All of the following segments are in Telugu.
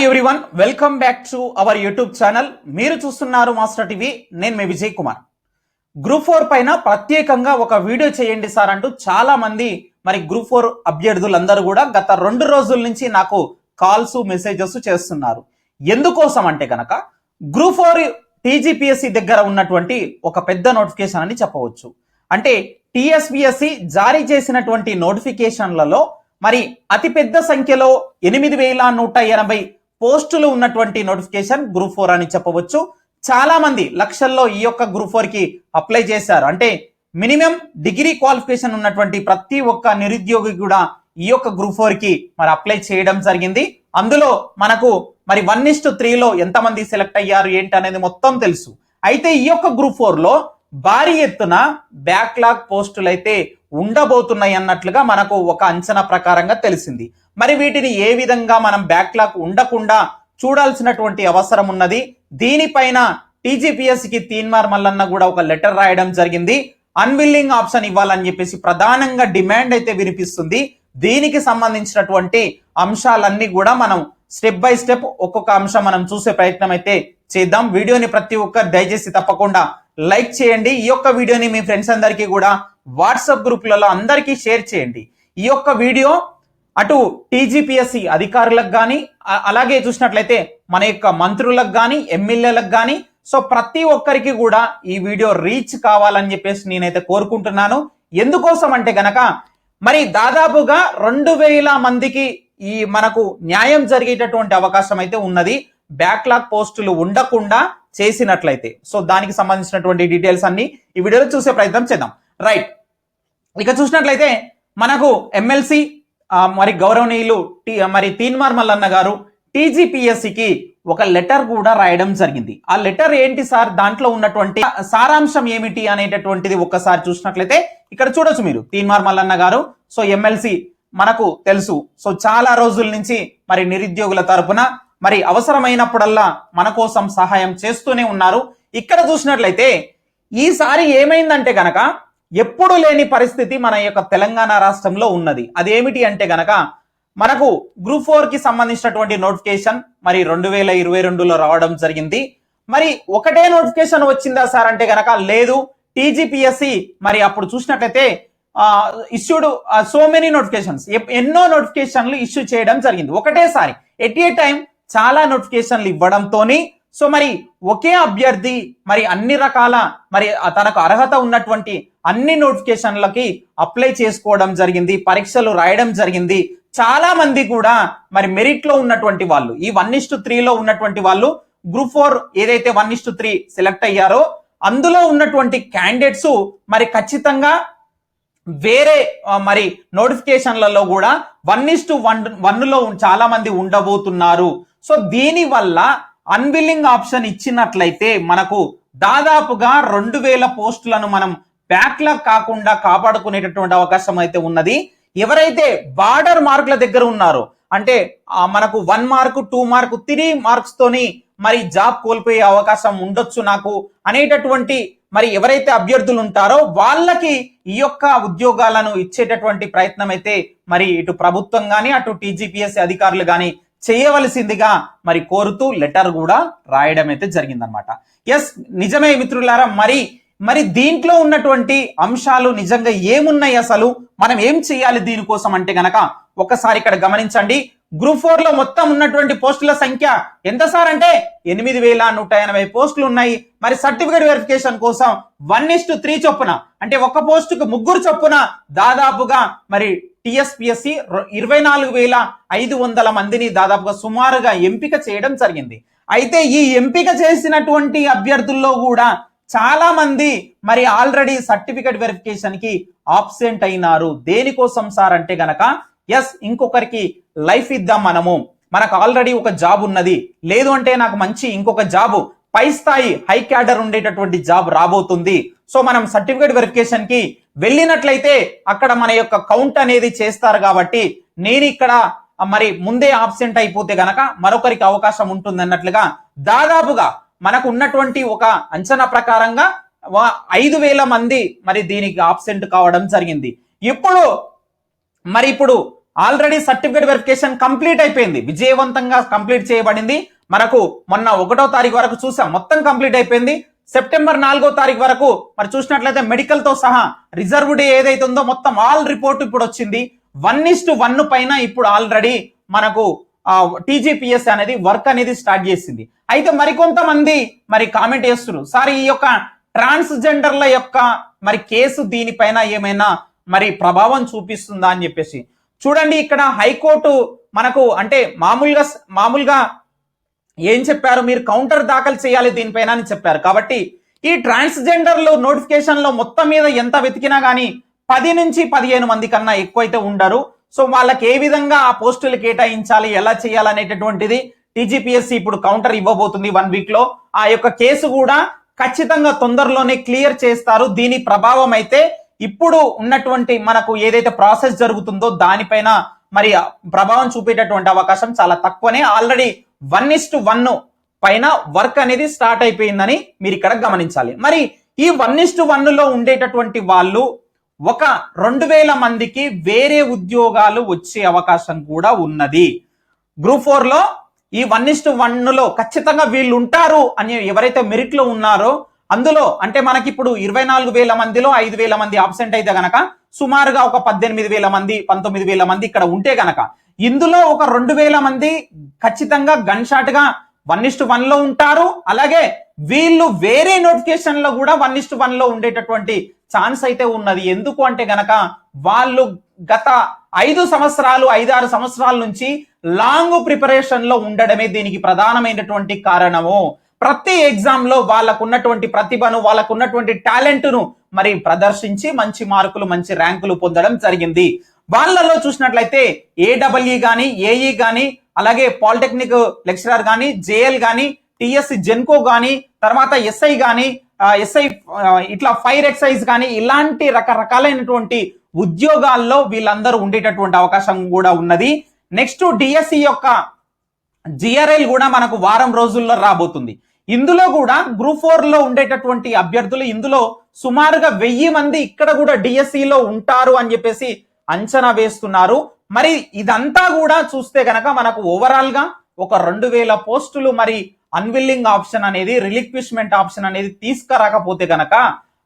Hi everyone welcome back to our YouTube channel మీరు చూస్తున్నారు మాస్టర్ టీవీ నేను మీ విజయ్ కుమార్. గ్రూప్ ఫోర్ పైన ప్రత్యేకంగా ఒక వీడియో చేయండి సార్ అంటూ చాలా మంది మరి గ్రూప్ ఫోర్ అభ్యర్థులందరూ కూడా గత రెండు రోజుల నుంచి నాకు కాల్స్ మెసేజెస్ చేస్తున్నారు. ఎందుకోసం అంటే కనుక గ్రూప్ ఫోర్ టీజీపీఎస్సి దగ్గర ఉన్నటువంటి ఒక పెద్ద నోటిఫికేషన్ అని చెప్పవచ్చు. అంటే టీఎస్బిఎస్సి జారీ చేసినటువంటి నోటిఫికేషన్లలో మరి అతిపెద్ద సంఖ్యలో ఎనిమిది వేల నూట ఎనభై పోస్టులు ఉన్నటువంటి నోటిఫికేషన్ గ్రూప్ ఫోర్ అని చెప్పవచ్చు. చాలా మంది లక్షల్లో ఈ యొక్క గ్రూప్ ఫోర్కి అప్లై చేశారు. అంటే మినిమం డిగ్రీ క్వాలిఫికేషన్ ఉన్నటువంటి ప్రతి ఒక్క నిరుద్యోగి కూడా ఈ యొక్క గ్రూప్ ఫోర్కి మరి అప్లై చేయడం జరిగింది. అందులో మనకు మరి వన్ ఇస్ట్ త్రీలో ఎంతమంది సెలెక్ట్ అయ్యారు ఏంటి అనేది మొత్తం తెలుసు. అయితే ఈ యొక్క గ్రూప్ ఫోర్లో భారీ ఎత్తున బ్యాక్లాగ్ పోస్టులు అయితే ఉండబోతున్నాయి అన్నట్లుగా మనకు ఒక అంచనా ప్రకారంగా తెలిసింది. మరి వీటిని ఏ విధంగా మనం బ్యాక్లాగ్ ఉండకుండా చూడాల్సినటువంటి అవసరం ఉన్నది? దీనిపైన టీజీపీఎస్సికి తీన్మార్ మల్లన్న కూడా ఒక లెటర్ రాయడం జరిగింది. అన్విల్లింగ్ ఆప్షన్ ఇవ్వాలని చెప్పేసి ప్రధానంగా డిమాండ్ అయితే వినిపిస్తుంది. దీనికి సంబంధించినటువంటి అంశాలన్నీ కూడా మనం స్టెప్ బై స్టెప్ ఒక్కొక్క అంశం మనం చూసే ప్రయత్నం అయితే చేద్దాం. వీడియోని ప్రతి ఒక్కరు దయచేసి తప్పకుండా లైక్ చేయండి. ఈ యొక్క వీడియోని మీ ఫ్రెండ్స్ అందరికీ కూడా వాట్సాప్ గ్రూప్లలో అందరికీ షేర్ చేయండి. ఈ యొక్క వీడియో అటు టీజీపీఎస్సి అధికారులకు కానీ అలాగే చూసినట్లయితే మన యొక్క మంత్రులకు కానీ ఎమ్మెల్యేలకు కానీ సో ప్రతి ఒక్కరికి కూడా ఈ వీడియో రీచ్ కావాలని చెప్పేసి నేనైతే కోరుకుంటున్నాను. ఎందుకోసం అంటే గనక మరి దాదాపుగా రెండు వేల మందికి ఈ మనకు న్యాయం జరిగేటటువంటి అవకాశం అయితే ఉన్నది. బ్యాక్లాగ్ పోస్టులు ఉండకుండా చేసినట్లయితే. సో దానికి సంబంధించినటువంటి డీటెయిల్స్ అన్ని ఈ వీడియోలో చూసే ప్రయత్నం చేద్దాం. రైట్. ఇక చూసినట్లయితే మనకు ఎమ్మెల్సీ మరి గౌరవనీయులు మరి తీన్మార్ మల్లన్న గారు టీజీపీఎస్సికి ఒక లెటర్ కూడా రాయడం జరిగింది. ఆ లెటర్ ఏంటి సార్? దాంట్లో ఉన్నటువంటి సారాంశం ఏమిటి అనేటటువంటిది ఒక్కసారి చూసినట్లయితే ఇక్కడ చూడొచ్చు మీరు. తీన్మార్ మల్లన్న గారు సో ఎమ్మెల్సీ మనకు తెలుసు. సో చాలా రోజుల నుంచి మరి నిరుద్యోగుల తరపున మరి అవసరమైనప్పుడల్లా మన కోసం సహాయం చేస్తూనే ఉన్నారు. ఇక్కడ చూసినట్లయితే ఈసారి ఏమైందంటే గనక ఎప్పుడు లేని పరిస్థితి మన యొక్క తెలంగాణ రాష్ట్రంలో ఉన్నది. అదేమిటి అంటే గనక మనకు గ్రూప్ ఫోర్కి సంబంధించినటువంటి నోటిఫికేషన్ మరి రెండు వేల ఇరవై రెండులో రావడం జరిగింది. మరి ఒకటే నోటిఫికేషన్ వచ్చిందా సార్ అంటే గనక లేదు. టీజీపీఎస్సి మరి అప్పుడు చూసినట్లయితే ఇష్యూడ్ సో మెనీ నోటిఫికేషన్స్ ఎన్నో నోటిఫికేషన్లు ఇష్యూ చేయడం జరిగింది. ఒకటేసారి ఎట్ ఏ టైం చాలా నోటిఫికేషన్లు ఇవ్వడంతో సో మరి ఒకే అభ్యర్థి మరి అన్ని రకాల మరి తనకు అర్హత ఉన్నటువంటి అన్ని నోటిఫికేషన్లకి అప్లై చేసుకోవడం జరిగింది పరీక్షలు రాయడం జరిగింది. చాలా మంది కూడా మరి మెరిట్లో ఉన్నటువంటి వాళ్ళు ఈ వన్ ఇస్టు త్రీలో ఉన్నటువంటి వాళ్ళు గ్రూప్ ఫోర్ ఏదైతే one is to three select అయ్యారో అందులో ఉన్నటువంటి క్యాండిడేట్స్ మరి ఖచ్చితంగా వేరే మరి నోటిఫికేషన్లలో కూడా వన్ ఇస్టు వన్ వన్లో చాలా మంది ఉండబోతున్నారు. సో దీని వల్ల అన్విల్లింగ్ ఆప్షన్ ఇచ్చినట్లయితే మనకు దాదాపుగా రెండు వేల పోస్టులను మనం బ్యాక్లాగ్ కాకుండా కాపాడుకునేటటువంటి అవకాశం అయితే ఉన్నది. ఎవరైతే బార్డర్ మార్కుల దగ్గర ఉన్నారో అంటే మనకు one mark two mark three marks తోని మరి జాబ్ కోల్పోయే అవకాశం ఉండొచ్చు నాకు అనేటటువంటి మరి ఎవరైతే అభ్యర్థులు ఉంటారో వాళ్ళకి ఈ యొక్క ఉద్యోగాలను ఇచ్చేటటువంటి ప్రయత్నం అయితే మరి ఇటు ప్రభుత్వం కానీ అటు టీజీపీఎస్ అధికారులు కానీ చేయవలసిందిగా మరి కోరుతూ లెటర్ కూడా రాయడం అయితే జరిగిందనమాట ఎస్ నిజమే మిత్రులారా మరి మరి దీంట్లో ఉన్నటువంటి అంశాలు నిజంగా ఏమున్నాయి అసలు? మనం ఏం చేయాలి దీనికోసం అంటే గనక ఒకసారి ఇక్కడ గమనించండి. గ్రూప్ ఫోర్లో మొత్తం ఉన్నటువంటి పోస్టుల సంఖ్య ఎంత సార్ అంటే ఎనిమిది వేల నూట ఎనభై పోస్టులు ఉన్నాయి. మరి సర్టిఫికేట్ వెరిఫికేషన్ కోసం వన్ ఇస్ త్రీ చొప్పున అంటే ఒక పోస్టుకు ముగ్గురు చొప్పున దాదాపుగా మరి టిఎస్పిఎస్సి ఇరవై నాలుగు వేల ఐదు వందల మందిని దాదాపుగా సుమారుగా ఎంపిక చేయడం జరిగింది. అయితే ఈ ఎంపిక చేసినటువంటి అభ్యర్థుల్లో కూడా చాలా మంది మరి ఆల్రెడీ సర్టిఫికేట్ వెరిఫికేషన్కి ఆబ్సెంట్ అయినారు. దేనికోసం సార్ అంటే గనక ఎస్ ఇంకొకరికి లైఫ్ ఇద్దాం మనము. మనకు ఆల్రెడీ ఒక జాబ్ ఉన్నది. లేదు అంటే నాకు మంచి ఇంకొక జాబ్ పై స్థాయి హై క్యాడర్ ఉండేటటువంటి జాబ్ రాబోతుంది. సో మనం సర్టిఫికేట్ వెరిఫికేషన్కి వెళ్ళినట్లయితే అక్కడ మన యొక్క కౌంట్ అనేది చేస్తారు కాబట్టి నేను ఇక్కడ మరి ముందే ఆబ్సెంట్ అయిపోతే గనక మరొకరికి అవకాశం ఉంటుంది అన్నట్లుగా దాదాపుగా మనకు ఉన్నటువంటి ఒక అంచనా ప్రకారంగా ఐదు వేల మంది మరి దీనికి ఆబ్సెంట్ కావడం జరిగింది. ఇప్పుడు మరి ఇప్పుడు ఆల్రెడీ సర్టిఫికేట్ వెరిఫికేషన్ కంప్లీట్ అయిపోయింది. విజయవంతంగా కంప్లీట్ చేయబడింది. మనకు మొన్న ఒకటో తారీఖు వరకు చూసాం. మొత్తం కంప్లీట్ అయిపోయింది. సెప్టెంబర్ నాలుగో తారీఖు వరకు మరి చూసినట్లయితే మెడికల్తో సహా రిజర్వ్ డే ఏదైతే ఉందో మొత్తం ఆల్ రిపోర్ట్ ఇప్పుడు వచ్చింది. వన్ ఇస్ టు వన్ పైన ఇప్పుడు ఆల్రెడీ మనకు టీజీపీఎస్ అనేది వర్క్ అనేది స్టార్ట్ చేసింది. అయితే మరికొంతమంది మరి కామెంట్ చేస్తున్నారు. సార్ ఈ యొక్క ట్రాన్స్జెండర్ల యొక్క మరి కేసు దీనిపైన ఏమైనా మరి ప్రభావం చూపిస్తుందా అని చెప్పేసి. చూడండి ఇక్కడ హైకోర్టు మనకు అంటే మామూలుగా మామూలుగా ఏం చెప్పారు? మీరు కౌంటర్ దాఖలు చేయాలి దీనిపైన అని చెప్పారు. కాబట్టి ఈ ట్రాన్స్జెండర్లు నోటిఫికేషన్లో మొత్తం మీద ఎంత వెతికినా కానీ పది నుంచి పదిహేను మంది కన్నా ఎక్కువైతే ఉండరు. సో వాళ్ళకి ఏ విధంగా ఆ పోస్టులు కేటాయించాలి ఎలా చేయాలనేటటువంటిది టీజీపీఎస్సీ ఇప్పుడు కౌంటర్ ఇవ్వబోతుంది వన్ వీక్లో. ఆ యొక్క కేసు కూడా ఖచ్చితంగా తొందరలోనే క్లియర్ చేస్తారు. దీని ప్రభావం అయితే ఇప్పుడు ఉన్నటువంటి మనకు ఏదైతే ప్రాసెస్ జరుగుతుందో దానిపైన మరి ప్రభావం చూపేటటువంటి అవకాశం చాలా తక్కువనే. Already one is to one పైన వర్క్ అనేది స్టార్ట్ అయిపోయిందని మీరు ఇక్కడ గమనించాలి. మరి ఈ వన్ ఇస్ టు వన్లో ఉండేటటువంటి వాళ్ళు ఒక రెండు వేల మందికి వేరే ఉద్యోగాలు వచ్చే అవకాశం కూడా ఉన్నది. గ్రూప్ ఫోర్లో ఈ వన్ ఇస్ టు వన్లో ఖచ్చితంగా వీళ్ళు ఉంటారు అని ఎవరైతే మెరిట్లో ఉన్నారో అందులో అంటే మనకి ఇప్పుడు ఇరవై నాలుగు వేల మందిలో ఐదు వేల మంది ఆబ్సెంట్ అయితే గనక సుమారుగా ఒక పద్దెనిమిది వేల మంది పంతొమ్మిది వేల మంది ఇక్కడ ఉంటే గనక ఇందులో ఒక రెండు వేల మంది ఖచ్చితంగా గన్ షాట్గా వన్ ఇస్ట్ వన్లో ఉంటారు. అలాగే వీళ్ళు వేరే నోటిఫికేషన్లో కూడా వన్ ఇస్ట్ వన్లో ఉండేటటువంటి ఛాన్స్ అయితే ఉన్నది. ఎందుకు అంటే గనక వాళ్ళు గత ఐదు సంవత్సరాలు ఐదారు సంవత్సరాల నుంచి లాంగ్ ప్రిపరేషన్లో ఉండడమే దీనికి ప్రధానమైనటువంటి కారణము. ప్రతి ఎగ్జామ్లో వాళ్ళకు ఉన్నటువంటి ప్రతిభను వాళ్ళకు ఉన్నటువంటి టాలెంట్ను మరి ప్రదర్శించి మంచి మార్కులు మంచి ర్యాంకులు పొందడం జరిగింది. వాళ్ళలో చూసినట్లయితే ఏడబ్ల్ఈ కానీ ఏఈ కానీ అలాగే పాలిటెక్నిక్ లెక్చరర్ కానీ జేఎల్ కానీ టిఎస్సి జెన్కో కానీ తర్వాత ఎస్ఐ కానీ ఎస్ఐ ఇట్లా ఫైర్ ఎక్సైజ్ కానీ ఇలాంటి రకరకాలైనటువంటి ఉద్యోగాల్లో వీళ్ళందరూ ఉండేటటువంటి అవకాశం కూడా ఉన్నది. నెక్స్ట్ డిఎస్సి యొక్క జిఆర్ఎల్ కూడా మనకు వారం రోజుల్లో రాబోతుంది. ఇందులో కూడా గ్రూప్ ఫోర్లో ఉండేటటువంటి అభ్యర్థులు ఇందులో సుమారుగా వెయ్యి మంది ఇక్కడ కూడా డిఎస్సిలో లో ఉంటారు అని చెప్పేసి అంచనా వేస్తున్నారు. మరి ఇదంతా కూడా చూస్తే గనక మనకు ఓవరాల్గా ఒక రెండు వేల పోస్టులు మరి అన్విల్లింగ్ ఆప్షన్ అనేది రిలిక్విష్మెంట్ ఆప్షన్ అనేది తీసుకురాకపోతే గనక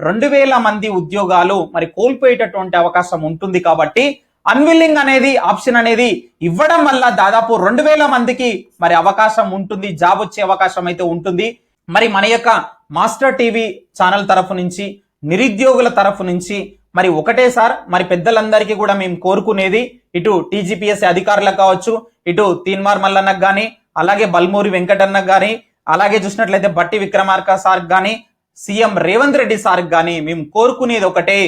రెండు వేల మంది ఉద్యోగాలు మరి కోల్పోయేటటువంటి అవకాశం ఉంటుంది కాబట్టి అన్విల్లింగ్ అనేది ఆప్షన్ అనేది ఇవ్వడం వల్ల దాదాపు రెండు వేల మందికి మరి అవకాశం ఉంటుంది జాబ్ వచ్చే అవకాశం అయితే ఉంటుంది. మరి మన యొక్క మాస్టర్ టీవీ ఛానల్ తరఫు నుంచి నిరుద్యోగుల తరఫు నుంచి మరి ఒకటే సార్ మరి పెద్దలందరికీ కూడా మేము కోరుకునేది ఇటు టీజీపీఎస్ అధికారులకు కావచ్చు ఇటు తీన్మార్ మల్లన్నకు కానీ అలాగే బల్మూరి వెంకటన్నకు కానీ అలాగే చూసినట్లయితే బట్టి విక్రమార్క సార్ కానీ సీఎం రేవంత్ రెడ్డి సార్ కానీ మేము కోరుకునేది ఒకటే.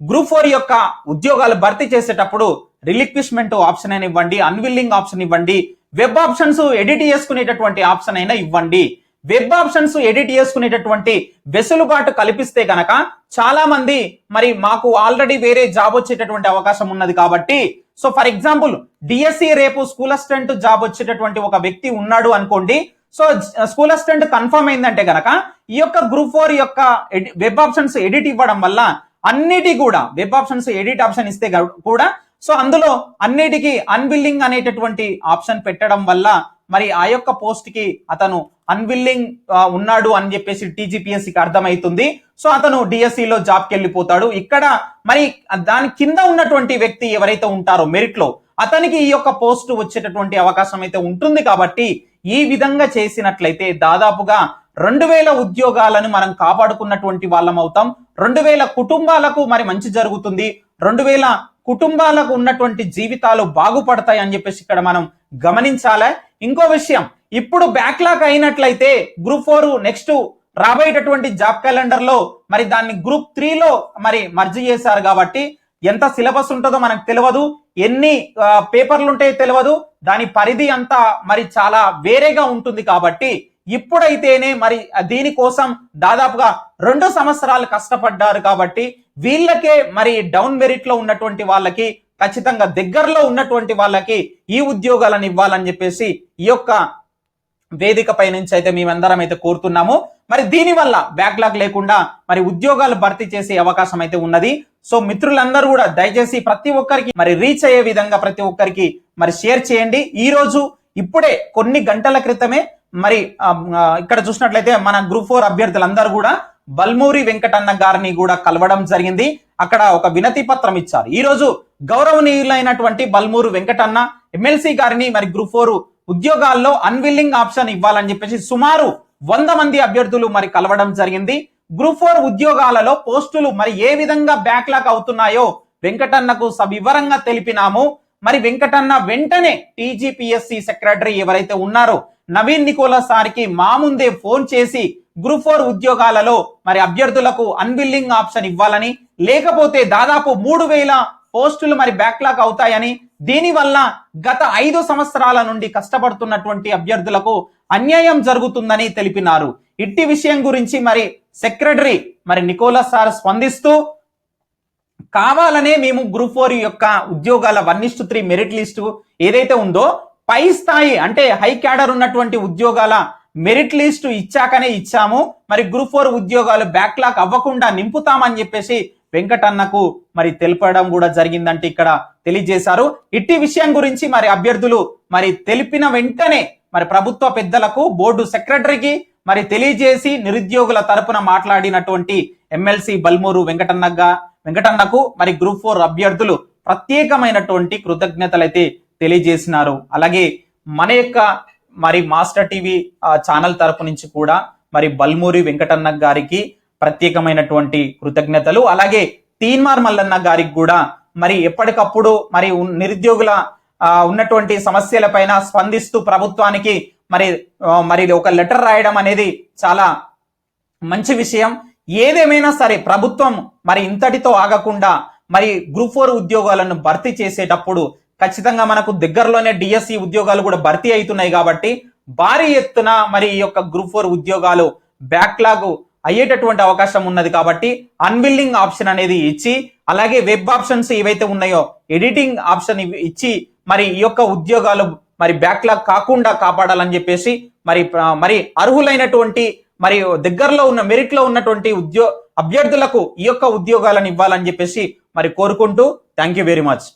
గ్రూప్ ఫోర్ యొక్క ఉద్యోగాలు భర్తీ చేసేటప్పుడు రిలిక్విష్మెంట్ ఆప్షన్ అయినా ఇవ్వండి అన్విల్లింగ్ ఆప్షన్ ఇవ్వండి వెబ్ ఆప్షన్స్ ఎడిట్ చేసుకునేటటువంటి ఆప్షన్ అయినా ఇవ్వండి. వెబ్ ఆప్షన్స్ ఎడిట్ చేసుకునేటటువంటి వెసులుబాటు కల్పిస్తే గనక చాలా మంది మరి మాకు ఆల్రెడీ వేరే జాబ్ వచ్చేటటువంటి అవకాశం ఉన్నది కాబట్టి సో ఫర్ ఎగ్జాంపుల్ డిఎస్సి రేపు స్కూల్ అసిస్టెంట్ జాబ్ వచ్చేటటువంటి ఒక వ్యక్తి ఉన్నాడు అనుకోండి సో స్కూల్ అసిస్టెంట్ కన్ఫర్మ్ అయిందంటే గనక ఈ యొక్క గ్రూప్ ఫోర్ యొక్క వెబ్ ఆప్షన్స్ ఎడిట్ ఇవ్వడం వల్ల అన్నిటి కూడా వెబ్ ఆప్షన్స్ ఎడిట్ ఆప్షన్ ఇస్తే కూడా సో అందులో అన్నిటికీ అన్విల్లింగ్ అనేటటువంటి ఆప్షన్ పెట్టడం వల్ల మరి ఆ యొక్క పోస్ట్కి అతను అన్విల్లింగ్ ఉన్నాడు అని చెప్పేసి టీజీపీఎస్సికి కి అర్థమవుతుంది సో అతను డిఎస్సిలో లో జాబ్కి వెళ్ళిపోతాడు. ఇక్కడ మరి దాని కింద ఉన్నటువంటి వ్యక్తి ఎవరైతే ఉంటారో మెరిట్లో అతనికి ఈ యొక్క పోస్ట్ వచ్చేటటువంటి అవకాశం అయితే ఉంటుంది కాబట్టి ఈ విధంగా చేసినట్లయితే దాదాపుగా రెండు వేల ఉద్యోగాలను మనం కాపాడుకున్నటువంటి వాళ్ళం అవుతాం. రెండు వేల కుటుంబాలకు మరి మంచి జరుగుతుంది. రెండు వేల కుటుంబాలకు ఉన్నటువంటి జీవితాలు బాగుపడతాయి అని చెప్పేసి ఇక్కడ మనం గమనించాలి. ఇంకో విషయం ఇప్పుడు బ్యాక్లాగ్ అయినట్లయితే గ్రూప్ ఫోర్ నెక్స్ట్ రాబోయేటటువంటి జాబ్ క్యాలెండర్లో మరి దాన్ని గ్రూప్ త్రీలో మరి మర్జీ చేశారు కాబట్టి ఎంత సిలబస్ ఉంటుందో మనకు తెలియదు. ఎన్ని పేపర్లు ఉంటాయో తెలియదు. దాని పరిధి అంతా మరి చాలా వేరేగా ఉంటుంది కాబట్టి ఇప్పుడైతేనే మరి దీనికోసం దాదాపుగా రెండు సంవత్సరాలు కష్టపడ్డారు కాబట్టి వీళ్ళకే మరి డౌన్ మెరిట్లో ఉన్నటువంటి వాళ్ళకి ఖచ్చితంగా దగ్గరలో ఉన్నటువంటి వాళ్ళకి ఈ ఉద్యోగాలను ఇవ్వాలని చెప్పేసి ఈ యొక్క వేదిక పై నుంచి అయితే మేమందరం అయితే కోరుతున్నాము. మరి దీనివల్ల బ్యాక్లాగ్ లేకుండా మరి ఉద్యోగాలు భర్తీ చేసే అవకాశం అయితే ఉన్నది. సో మిత్రులందరూ కూడా దయచేసి ప్రతి ఒక్కరికి మరి రీచ్ అయ్యే విధంగా ప్రతి ఒక్కరికి మరి షేర్ చేయండి. ఈ రోజు ఇప్పుడే కొన్ని గంటల క్రితమే మరి ఇక్కడ చూసినట్లయితే మన గ్రూప్ ఫోర్ అభ్యర్థులందరూ కూడా బల్మూరి వెంకటన్న గారిని కూడా కలవడం జరిగింది. అక్కడ ఒక వినతి పత్రం ఇచ్చారు. ఈ రోజు గౌరవనీయులైనటువంటి బల్మూరు వెంకటన్న ఎమ్మెల్సీ గారిని మరి గ్రూప్ ఫోర్ ఉద్యోగాల్లో అన్విల్లింగ్ ఆప్షన్ ఇవ్వాలని చెప్పేసి సుమారు వంద మంది అభ్యర్థులు మరి కలవడం జరిగింది. గ్రూప్ ఫోర్ ఉద్యోగాలలో పోస్టులు మరి ఏ విధంగా బ్యాక్లాగ్ అవుతున్నాయో వెంకటన్నకు సవివరంగా తెలిపినాము. మరి వెంకటన్న వెంటనే టీజీపీఎస్సీ సెక్రటరీ ఎవరైతే ఉన్నారో నవీన్ నికోలస్ సార్కి మా ముందే ఫోన్ చేసి గ్రూప్ ఫోర్ ఉద్యోగాలలో మరి అభ్యర్థులకు అన్బిల్లింగ్ ఆప్షన్ ఇవ్వాలని లేకపోతే దాదాపు మూడు వేల పోస్టులు మరి బ్యాక్లాగ్ అవుతాయని దీనివల్ల గత ఐదు సంవత్సరాల నుండి కష్టపడుతున్నటువంటి అభ్యర్థులకు అన్యాయం జరుగుతుందని తెలిపినారు. ఇట్టి విషయం గురించి మరి సెక్రటరీ మరి నికోలస్ సార్ స్పందిస్తూ కావాలనే మేము గ్రూప్ ఫోర్ యొక్క ఉద్యోగాల one is to three merit list ఏదైతే ఉందో పై స్థాయి అంటే హై క్యాడర్ ఉన్నటువంటి ఉద్యోగాల మెరిట్ లిస్టు ఇచ్చాకనే ఇచ్చాము. మరి గ్రూప్ ఫోర్ ఉద్యోగాలు బ్యాక్లాగ్ అవ్వకుండా నింపుతామని చెప్పేసి వెంకటన్నకు మరి తెలపడం కూడా జరిగిందంటే ఇక్కడ తెలియజేశారు. ఇట్టి విషయం గురించి మరి అభ్యర్థులు మరి తెలిపిన వెంటనే మరి ప్రభుత్వ పెద్దలకు బోర్డు సెక్రటరీకి మరి తెలియజేసి నిరుద్యోగుల తరపున మాట్లాడినటువంటి ఎమ్మెల్సీ బల్మూరు వెంకటన్నగా వెంకటన్నకు మరి గ్రూప్ ఫోర్ అభ్యర్థులు ప్రత్యేకమైనటువంటి కృతజ్ఞతలు అయితే తెలియజేసినారు. అలాగే మన యొక్క మరి మాస్టర్ టీవీ ఛానల్ తరపు నుంచి కూడా మరి బల్మూరి వెంకటన్న గారికి ప్రత్యేకమైనటువంటి కృతజ్ఞతలు. అలాగే తీన్మార్ మల్లన్న గారికి కూడా మరి ఎప్పటికప్పుడు మరి నిరుద్యోగుల ఉన్నటువంటి సమస్యలపైన స్పందిస్తూ ప్రభుత్వానికి మరి మరి ఒక లెటర్ రాయడం అనేది చాలా మంచి విషయం. ఏదేమైనా సరే ప్రభుత్వం మరి ఇంతటితో ఆగకుండా మరి గ్రూప్ ఫోర్ ఉద్యోగాలను భర్తీ చేసేటప్పుడు ఖచ్చితంగా మనకు దగ్గరలోనే డిఎస్సి ఉద్యోగాలు కూడా భర్తీ అవుతున్నాయి కాబట్టి భారీ ఎత్తున మరి ఈ యొక్క గ్రూప్ ఫోర్ ఉద్యోగాలు బ్యాక్లాగ్ అయ్యేటటువంటి అవకాశం ఉన్నది కాబట్టి అన్విల్లింగ్ ఆప్షన్ అనేది ఇచ్చి అలాగే వెబ్ ఆప్షన్స్ ఏవైతే ఉన్నాయో ఎడిటింగ్ ఆప్షన్ ఇవి ఇచ్చి మరి ఈ యొక్క ఉద్యోగాలు మరి బ్యాక్లాగ్ కాకుండా కాపాడాలని చెప్పేసి మరి మరి అర్హులైనటువంటి మరియు దగ్గరలో ఉన్న మెరిట్లో ఉన్నటువంటి ఉద్యో అభ్యర్థులకు ఈ యొక్క ఉద్యోగాలను ఇవ్వాలని చెప్పేసి మరి కోరుకుంటూ థ్యాంక్ యూ వెరీ మచ్